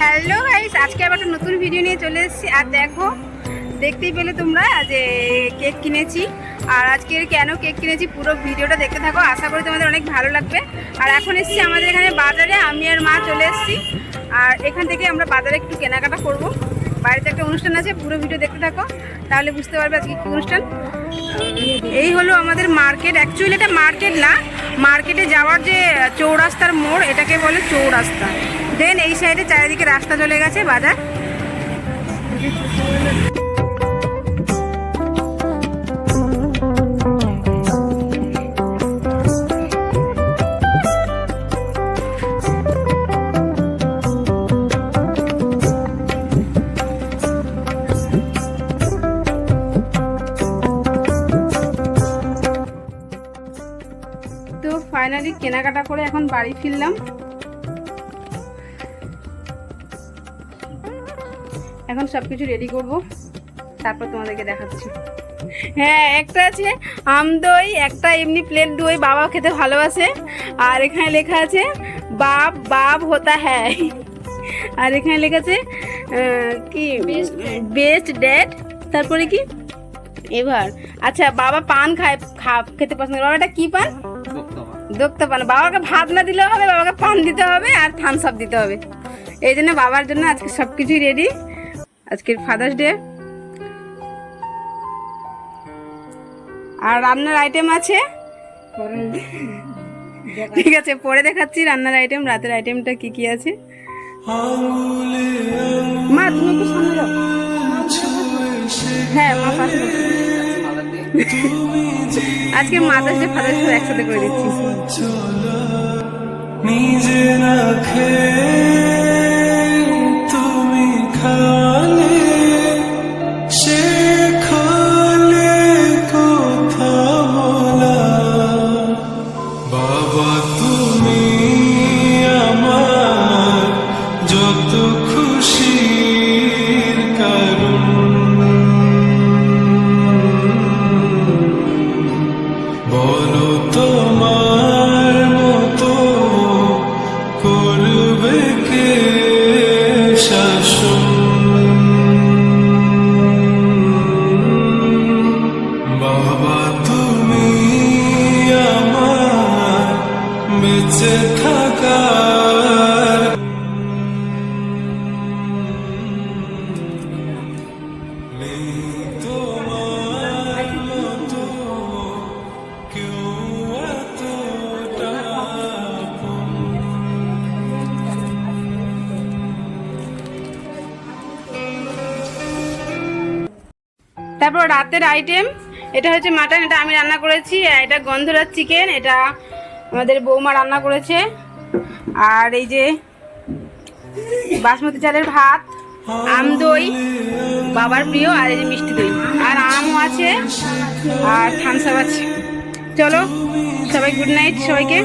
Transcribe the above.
Hello guys, আজকে আবার একটা নতুন ভিডিও নিয়ে চলে এসেছি। আর দেখো, দেখতেই পেলে তোমরা যে কেক কিনেছি। আর আজকের কেন কেক কিনেছি পুরো ভিডিওটা দেখতে থাকো। আশা করি তোমাদের অনেক ভালো লাগবে। আর এখন এসেছি আমাদের এখানে বাজারে, আমি আর মা চলে এসেছি। আর এখান থেকে আমরা বাজারে একটু কেনাকাটা করব। বাড়িতে একটা অনুষ্ঠান আছে, পুরো ভিডিও দেখতে থাকো। তাহলে বুঝতে পারবে আজকে কী অনুষ্ঠান। এই হলো আমাদের মার্কেট। অ্যাকচুয়ালি এটা মার্কেট না, মার্কেটে যাওয়ার যে চৌরাস্তার মোড়, এটাকে বলে চৌরাস্তা। দেন এই সাইডে চারিদিকে রাস্তা চলে গেছে বাজার। ফাইনালি কেনাকাটা করে এখন বাড়ি ফিরলাম। এখন সব কিছু রেডি করব। তারপর তোমাদেরকে দেখাচ্ছি। হ্যাঁ একটা আছে আম দই একটা এমনি প্লেন দই বাবা খেতে ভালোবাসে। আর এখানে লেখা আছে বাপ বাপ হতা হ্যাঁ আর এখানে লেখা আছে কি? বেস্ট ডেট তারপরে কি? এবার আচ্ছা বাবা পান খায় খা খেতে পছন্দ করে। বাবা এটা কি পান? দোক্তা পান। বাবাকে ভাত না দিলেও হবে বাবাকে পান দিতে হবে আর থামস আপ দিতে হবে। এই জন্য বাবার জন্য আজকে সব কিছুই রেডি আজকের ফাদার্স ডে। আর রান্নার আইটেম আছে? ঠিক আছে, পরে দেখাচ্ছি রান্নার আইটেম রাতের আইটেমটা কি কি আছে। মা, তুমি একটু সামনে যাও। হ্যাঁ মা, পাশে আজকে মাদার্স ডে ফাদার্স ডে একসাথে করে দিচ্ছি। নিজে না খেয়ে যত খুশির কারণ। বলো মতো করবে কে শাসন? বাবা তুমি আমার বেঁচে থাকার তারপর রাতের আইটেম এটা হচ্ছে মাটন এটা আমি রান্না করেছি এটা গন্ধরাজ চিকেন এটা আমাদের বৌমা রান্না করেছে। আর এই যে বাসমতি চালের ভাত, আম দই, বাবার প্রিয়, আর এই যে মিষ্টি দই। আর আমও আছে, আর থামসাপ আছে। চলো, সবাই গুড নাইট সবাইকে।